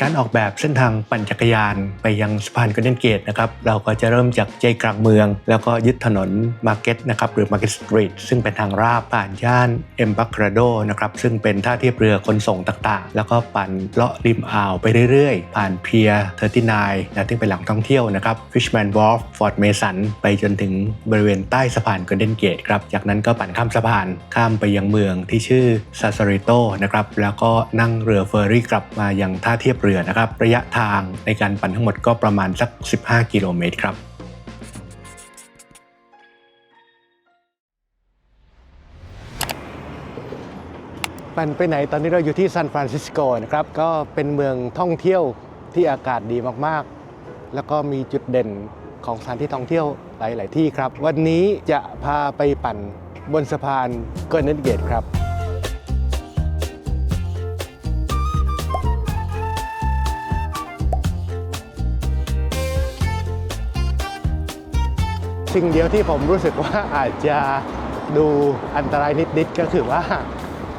การออกแบบเส้นทางปั่นจักรยานไปยังสะพานก o เดนเกตนะครับเราก็จะเริ่มจากใจกลางเมือง แล้วก็ยึดถนนมาร์เก็ตนะครับหรือ Market Street ซึ่งเป็นทางราบผ่านย่านเอ็มบัคราโดนะครับซึ่งเป็นท่าเทียบเรือขนส่งต่างๆ แล้วก็ปั่นเลาะริมอ่าวไปเรื่อยๆ ผ่านเพียร์39นะซึ่เป็นแหล่งท่องเที่ยวนะครับ Fishman Wharf Fort Mason ไปจนถึงบริเวณใต้สะพาน Golden Gate ครับจากนั้นก็ปั่นข้ามสะพานข้ามไปยังเมืองที่ชื่อซาซาริโตนะครับแล้วก็นั่งเรือเฟอร์รี่กลับมายังท่าเทียบเรือนะครับ ระยะทางในการปั่นทั้งหมดก็ประมาณสัก 15 กิโลเมตรครับปั่นไปไหนตอนนี้เราอยู่ที่ซานฟรานซิสโกนะครับ ก็เป็นเมืองท่องเที่ยวที่อากาศดีมากๆ แล้วก็มีจุดเด่นของสถานที่ท่องเที่ยวหลาย ๆ ที่ครับ วันนี้จะพาไปปั่นบนสะพานเกิร์เนตเกตครับ สิ่งเดียวที่ผมรู้สึกว่าอาจจะดูอันตรายนิดๆก็คือว่า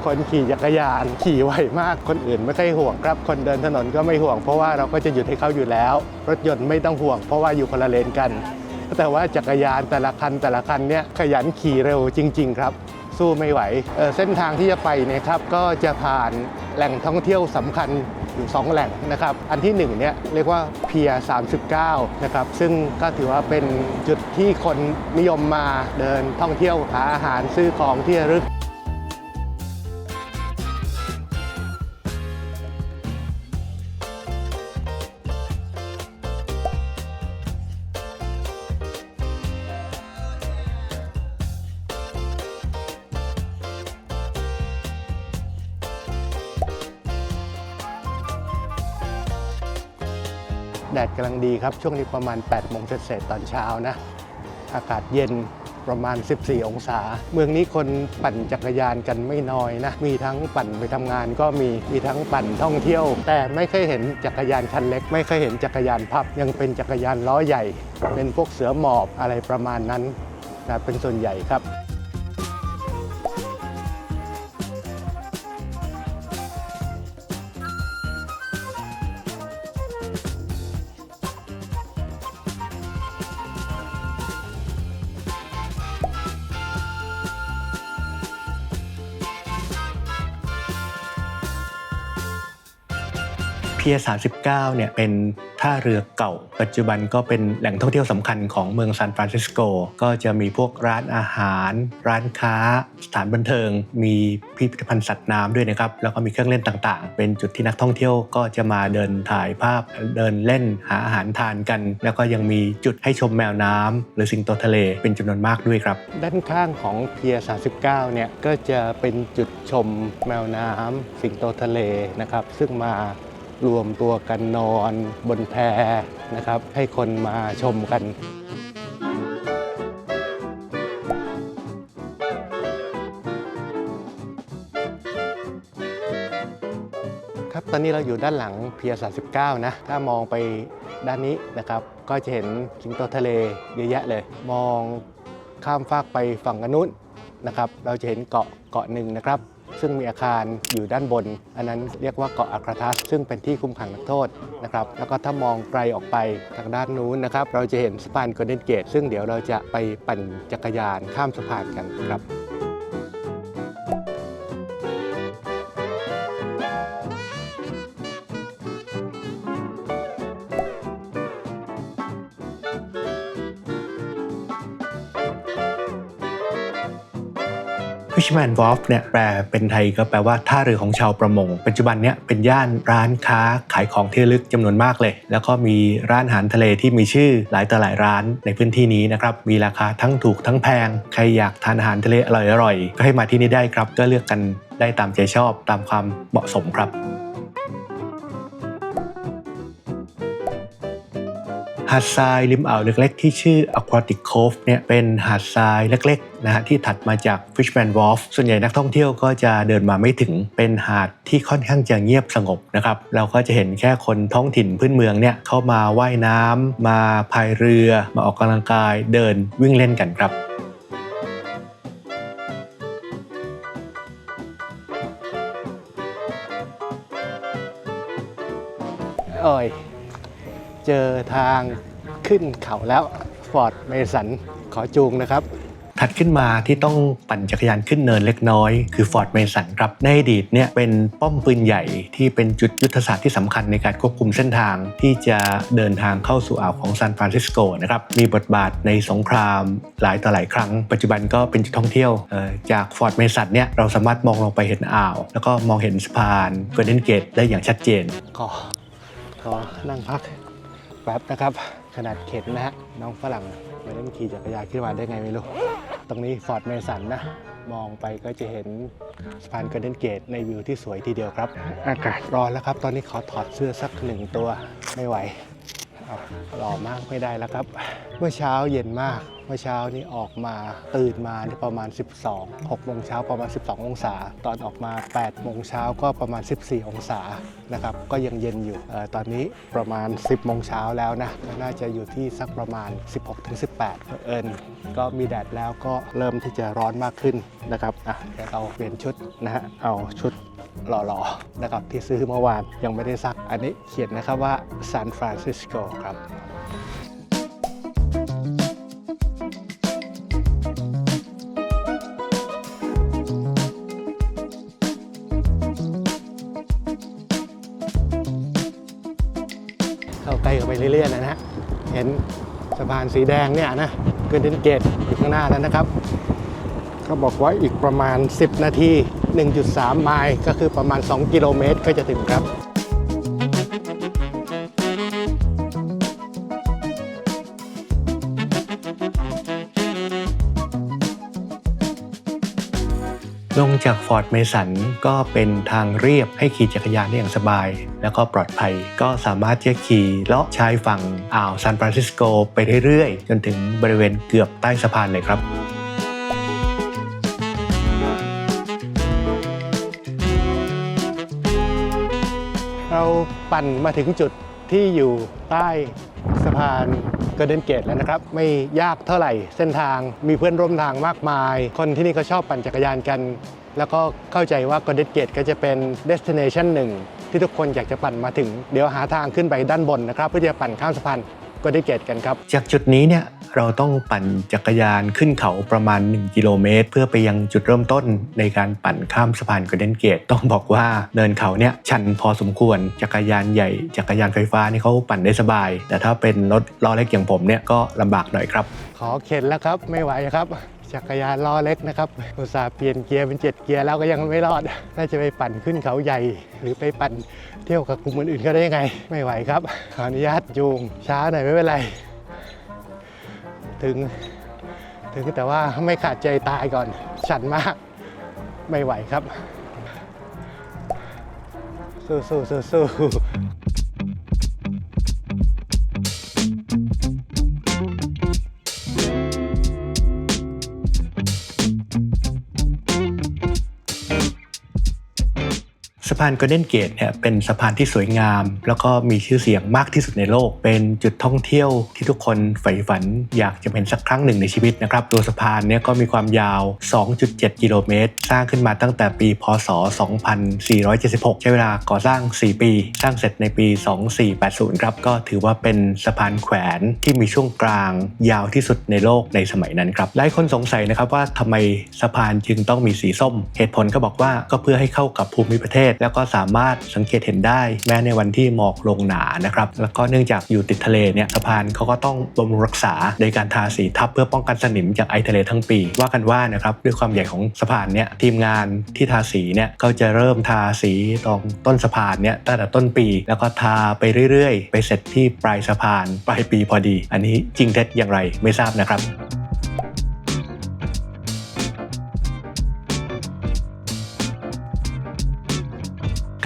คนขี่จักรยานขี่ไวมากคนอื่นไม่ค่อยห่วงครับ คนเดินถนนก็ไม่ห่วง เพราะว่าเราก็จะหยุดให้เขาอยู่แล้ว รถยนต์ไม่ต้องห่วง เพราะว่าอยู่คนละเลนกัน แต่ว่าจักรยานแต่ละคันแต่ละคันเนี่ยขยันขี่เร็วจริง ๆ ครับ สู้ไม่ไหวเออเส้นทางที่จะไปเนี่ยครับก็จะผ่านแหล่งท่องเที่ยวสำคัญ อยู่สองแหล่งนะครับ อันที่หนึ่งเนี่ยเรียกว่าเพีย39 นะครับ ซึ่งก็ถือว่าเป็นจุดที่คนนิยมมาเดินท่องเที่ยวหาอาหารซื้อของที่ระลึกำลังดีครับ ช่วงนี้ประมาณ 8 โมงเศษตอนเช้านะ อากาศเย็นประมาณ 14 องศา เมืองนี้คนปั่นจักรยานกันไม่น้อยนะ มีทั้งปั่นไปทำงานก็มี มีทั้งปั่นท่องเที่ยว แต่ไม่เคยเห็นจักรยานคันเล็ก ไม่เคยเห็นจักรยานพับ ยังเป็นจักรยานล้อใหญ่ เป็นพวกเสือหมอบอะไรประมาณนั้นนะเป็นส่วนใหญ่ครับ พีย39เนี่ยเป็นท่าเรือเก่า ปัจจุบันก็เป็นแหล่งท่องเที่ยวสำคัญของเมืองซานฟรานซิสโก ก็จะมีพวกร้านอาหาร ร้านค้า สถานบันเทิง มีพิพิธภัณฑ์สัตว์น้ำด้วยนะครับ แล้วก็มีเครื่องเล่นต่างๆ เป็นจุดที่นักท่องเที่ยวก็จะมาเดินถ่ายภาพ เดินเล่น หาอาหารทานกัน แล้วก็ยังมีจุดให้ชมแมวน้ำหรือสิงโตทะเลเป็นจำนวนมากด้วยครับ ด้านข้างของเพีย39เนี่ยก็จะเป็นจุดชมแมวน้ำสิงโตทะเลนะครับ ซึ่งมา รวมตัวกันนอนบนแพนะครับ ให้คนมาชมกันครับตอนนี้เราอยู่ด้านหลังเพียร์39 นะ ถ้ามองไปด้านนี้นะครับ ก็จะเห็นสิงโตทะเลเยอะแยะเลย มองข้ามฟากไปฝั่งอนนุนนะครับ เราจะเห็นเกาะเกาะหนึ่งนะครับ ซึ่งมีอาคารอยู่ด้านบน อันนั้นเรียกว่าเกาะอัครทัศซึ่งเป็นที่คุมขังนักโทษนะครับแล้วก็ถ้ามองไกลออกไปทางด้านนู้นนะครับ เราจะเห็นสะพานโกลเด้นเกตซึ่งเดี๋ยวเราจะไปปั่นจักรยานข้ามสะพานกันครับ Fishman Wharf เนี่ยแปลเป็นไทยก็แปลว่าท่าเรือของชาวประมง ปัจจุบันเนี่ยเป็นย่านร้านค้าขายของที่ระลึกจำนวนมากเลย แล้วก็มีร้านอาหารทะเลที่มีชื่อหลายต่อหลายร้านในพื้นที่นี้นะครับมีราคาทั้งถูกทั้งแพง ใครอยากทานอาหารทะเลอร่อยๆก็ให้มาที่นี่ได้ครับก็เลือกกันได้ตามใจชอบตามความเหมาะสมครับาดทรายริมอ่าวเล็กๆ ที่ชื่อ Aquatic Cove เนี่ยเป็นหาดทรายเล็กๆนะฮะที่ถัดมาจาก Fishman Wharf ส่วนใหญ่นักท่องเที่ยวก็จะเดินมาไม่ถึงเป็นหาดที่ค่อนข้างจะเงียบสงบนะครับเราก็จะเห็นแค่คนท้องถิ่นพื้นเมืองเนี่ยเข้ามาว่ายน้ำมาพายเรือ มาออกกำลังกายเดินวิ่งเล่นกันครับ เจอทางขึ้นเขาแล้วฟอร์ดเมสันขอจูงนะครับ ถัดขึ้นมาที่ต้องปั่นจักรยานขึ้นเนินเล็กน้อย คือฟอร์ดเมสันครับในอดีตเนี่ยเป็นป้อมปืนใหญ่ที่เป็นจุดยุทธศาสตร์ที่สำคัญในการควบคุมเส้นทางที่จะเดินทางเข้าสู่อ่าวของซานฟรานซิสโกนะครับมีบทบาทในสงครามหลายต่อหลายครั้ง ปัจจุบันก็เป็นจุดท่องเที่ยวเอ่อจากฟอร์ดเมสันเนี่ยเราสามารถมองลงไปเห็นอ่าว แล้วก็มองเห็นสะพานเก l เดนเกตได้อย่างชัดเจนขอขอนั่งพัก แป๊บนะครับ ขนาดเข็นนะฮะ น้องฝรั่งไม่ได้ขี่จักรยานขึ้นมาได้ไงไม่รู้ ตรงนี้ฟอร์ดเมสันนะ มองไปก็จะเห็นสะพานเก l เดนเกตในวิวที่สวยทีเดียวครับ อากาศร้อนแล้วครับ ตอนนี้ขอถอดเสื้อสักหนึ่งตัวไม่ไหวเอาหล่อมากไม่ได้แล้วครับ เมื่อเช้าเย็นมาก เมื่อเช้านี้ออกมาตื่นมานี่ประมาณ 12 6โมงเช้าประมาณ 12 องศา ตอนออกมา8โมงเช้าก็ประมาณ 14 องศานะครับก็ยังเย็นอยู่ออตอนนี้ประมาณ 10โมงเช้าแล้วนะก็น่าจะอยู่ที่สักประมาณ 16-18เอิญก็มีแดดแล้วก็เริ่มที่จะร้อนมากขึ้นนะครับอะเดี๋ยวเราเปลี่ยนชุดนะฮะเอาชุดหล่อๆนะครับที่ซื้อเมื่อวานยังไม่ได้ซักอันนี้เขียนนะครับว่าซานฟรานซิสโกครับ นสะพานสีแดงเนี่ยนะเกินเดนเกตอยู่ข้างหน้าแล้วนะครับเขาบอกว่าอีกประมาณ 10 นาที 1.3 ไมล์ก็คือประมาณ 2 กิโลเมตรก็จะถึงครับ จากฟอร์ดเมสันก็เป็นทางเรียบให้ขี่จักรยานได้อย่างสบาย แล้วก็ปลอดภัย ก็สามารถที่จะขี่เลาะชายฝั่งอ่าวซานฟรานซิสโกไปเรื่อยๆ จนถึงบริเวณเกือบใต้สะพานเลยครับเราปั่นมาถึงจุดที่อยู่ใต้สะพานเกเดนเกตแล้วนะครับ ไม่ยากเท่าไหร่เส้นทางมีเพื่อนร่วมทางมากมาย คนที่นี่เขาชอบปั่นจักรยานกัน แล้วก็เข้าใจว่าเกเดนเกตก็จะเป็น destination หนึ่งที่ทุกคนอยากจะปั่นมาถึง เดี๋ยวหาทางขึ้นไปด้านบนนะครับ เพื่อจะปั่นข้ามสะพานเกเดนเกตกันครับ จากจุดนี้เนี่ยเราต้องปั่นจักรยานขึ้นเขาประมาณ 1 กิโลเมตร เพื่อไปยังจุดเริ่มต้นในการปั่นข้ามสะพานก l เดนเกตต้องบอกว่าเนินเขาเนี่ยชันพอสมควรจักรยานใหญ่ จักรยานไฟฟ้านี่เขาปั่นได้สบาย แต่ถ้าเป็นรถล้อเล็กอย่างผมเนี่ยก็ลำบากหน่อยครับ ขอเข็นแล้วครับไม่ไหวครับ จักรยานล้อเล็กนะครับอุตส่าห์เปลี่ยนเกียร์เป็นเจ็ดเกียร์แล้วก็ยังไม่รอด น่าจะไปปั่นขึ้นเขาใหญ่ หรือไปปั่นเที่ยวกับกลุ่มอื่นๆก็ได้ยังไง ไม่ไหวครับ ขออนุญาตจูงช้าหน่อยไม่เป็นไร ถึง ถึงแต่ว่าไม่ขาดใจตายก่อนฉันมาก ไม่ไหวครับ สู้สู้สู้สู้ะพานก l เดนเกตเนี่ยเป็นสะพานที่สวยงาม แล้วก็มีชื่อเสียงมากที่สุดในโลก เป็นจุดท่องเที่ยวที่ทุกคนใฝ่ฝันอยากจะเป็นสักครั้งหนึ่งในชีวิตนะครับตัวสะพานเนี่ยก็มีความยาว 2.7 กิโลเมตร สร้างขึ้นมาตั้งแต่ปี พศ 2476 ใช้เวลาก่อสร้าง 4 ปี สร้างเสร็จในปี 2480 ครับ ก็ถือว่าเป็นสะพานแขวนที่มีช่วงกลางยาวที่สุดในโลกในสมัยนั้นครับ หลายคนสงสัยนะครับว่าทำไมสะพานจึงต้องมีสีส้ม เหตุผลก็บอกว่าก็เพื่อให้เข้ากับภูมิประเทศแล้วก็สามารถสังเกตเห็นได้แม้ในวันที่หมอกลงหนานะครับแล้วก็เนื่องจากอยู่ติดทะเลเนี่ยสะพานเขาก็ต้องบำรุงรักษาโดยการทาสีทับเพื่อป้องกันสนิมจากไอทะเลทั้งปี ว่ากันว่านะครับด้วยความใหญ่ของสะพานเนี่ยทีมงานที่ทาสีเนี่ยก็จะเริ่มทาสีตรงต้นสะพานเนี่ยตั้งแต่ต้นปี แล้วก็ทาไปเรื่อยๆ ไปเสร็จที่ปลายสะพานปลายปีพอดี อันนี้จริงเท็จอย่างไรไม่ทราบนะครับ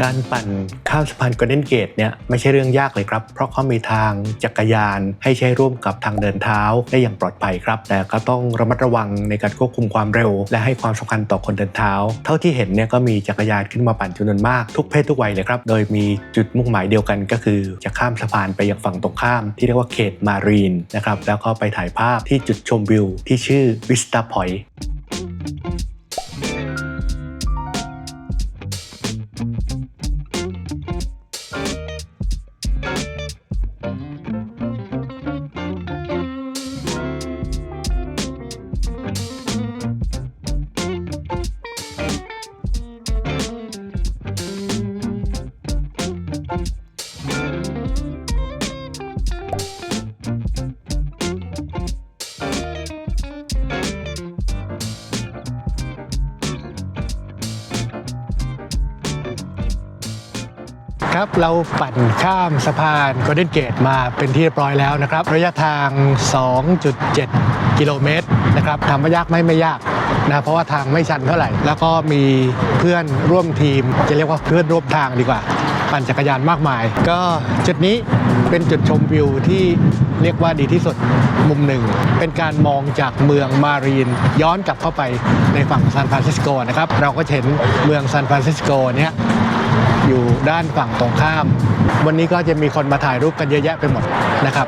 การปั่นข้ามสะพานก l เดนเกตเนี่ยไม่ใช่เรื่องยากเลยครับ เพราะเขามีทางจักรยานให้ใช้ร่วมกับทางเดินเท้าได้อย่างปลอดภัยครับ แต่ก็ต้องระมัดระวังในการควบคุมความเร็ว และให้ความสำคัญต่อคนเดินเท้า เท่าที่เห็นเนี่ยก็มีจักรยานขึ้นมาปั่นจำนวนมากทุกเพศทุกวัยเลยครับ โดยมีจุดมุ่งหมายเดียวกันก็คือ จะข้ามสะพานไปยังฝั่งตรงข้าม ที่เรียกว่าเขตมารีนนะครับแล้วก็ไปถ่ายภาพที่จุดชมวิวที่ชื่อวิสตาพอยอ ครับ เราปั่นข้ามสะพานโกลเด้นเกตมาเป็นที่เรียบร้อยแล้วนะครับ ระยะทาง 2.7 กิโลเมตรนะครับทำไม่ยากไม่ไม่ยากนะเพราะว่าทางไม่ชันเท่าไหร่ แล้วก็มีเพื่อนร่วมทีม จะเรียกว่าเพื่อนร่วมทางดีกว่า ปั่นจักรยานมากมาย ก็จุดนี้เป็นจุดชมวิวที่เรียกว่าดีที่สุดมุมหนึ่ง เป็นการมองจากเมืองมารีน ย้อนกลับเข้าไปในฝั่งซานฟรานซิสโกนะครับ เราก็เห็นเมืองซานฟรานซิสโกเนี้ย อยู่ด้านฝั่งตรงข้าม วันนี้ก็จะมีคนมาถ่ายรูปกันเยอะแยะไปหมดนะครับ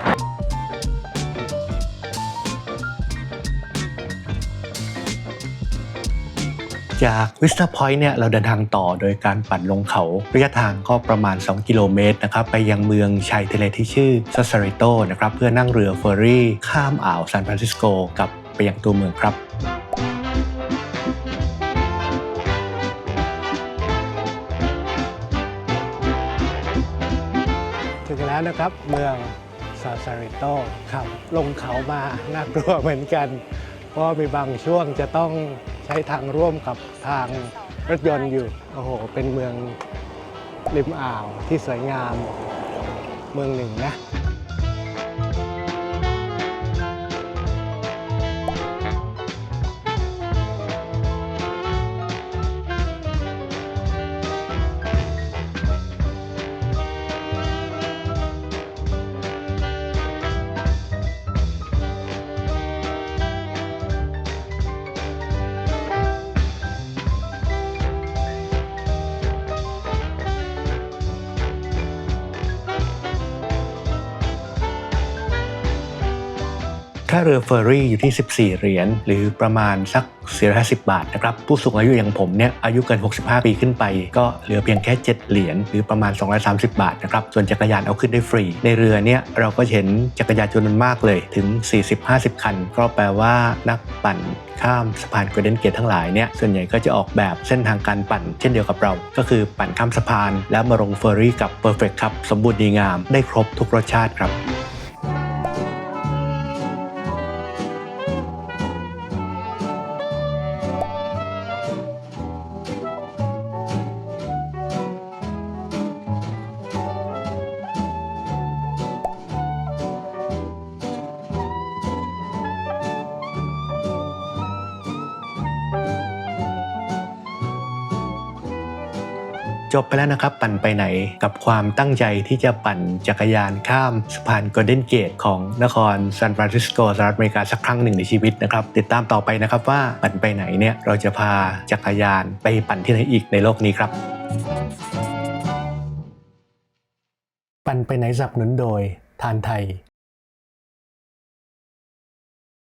จากวิสตาพอยต์เนี่ยเราเดินทางต่อโดยการปั่นลงเขาระยะทางก็ประมาณ 2 กิโลเมตรนะครับไปยังเมืองชายทะเลที่ชื่อซาซาริโตนะครับเพื่อนั่งเรือเฟอร์รี่ ข้ามอ่าวซานฟรานซิสโกกลับไปยังตัวเมืองครับ แล้วนะครับ เมืองซาซาริโตครับลงเขามาน่ากลัวเหมือนกัน เพราะมีบางช่วงจะต้องใช้ทางร่วมกับทางรถยนต์อยู่ โอ้โห เป็นเมืองริมอ่าวที่สวยงามเมืองหนึ่งนะ ค่าเรือเฟอร์รี่อยู่ที่ 14 เหรียญหรือประมาณสัก450บาทนะครับผู้สูงอายุอย่างผมเนี่ยอายุเกิน 65 ปีขึ้นไป ก็เหลือเพียงแค่ 7 เหรียญหรือประมาณ 230 บาทนะครับส่วนจักรยานเอาขึ้นได้ฟรี ในเรือเนี่ยเราก็เห็นจักรยานจำนวนมากเลยถึง 40-50 คัน ก็แปลว่านักปั่นข้ามสะพานโกลเดนเกตทั้งหลายเนี่ยส่วนใหญ่ก็จะออกแบบเส้นทางการปั่น เช่นเดียวกับเรา ก็คือปั่นข้ามสะพาน แล้วมาลงเฟอร์รี่กับ Perfect ครับสมบูรณ์ดีงามได้ครบทุกรสชาติครับ จบไปแล้วนะครับ ปั่นไปไหนกับความตั้งใจที่จะปั่นจักรยานข้ามสะพานโกลเด้นเกตของนครซานฟรานซิสโกสหรัฐอเมริกาสักครั้งหนึ่งในชีวิตนะครับ ติดตามต่อไปนะครับว่าปั่นไปไหนเนี่ยเราจะพาจักรยานไปปั่นที่ไหนอีกในโลกนี้ครับ ปั่นไปไหนสนับสนุนโดยทานไทย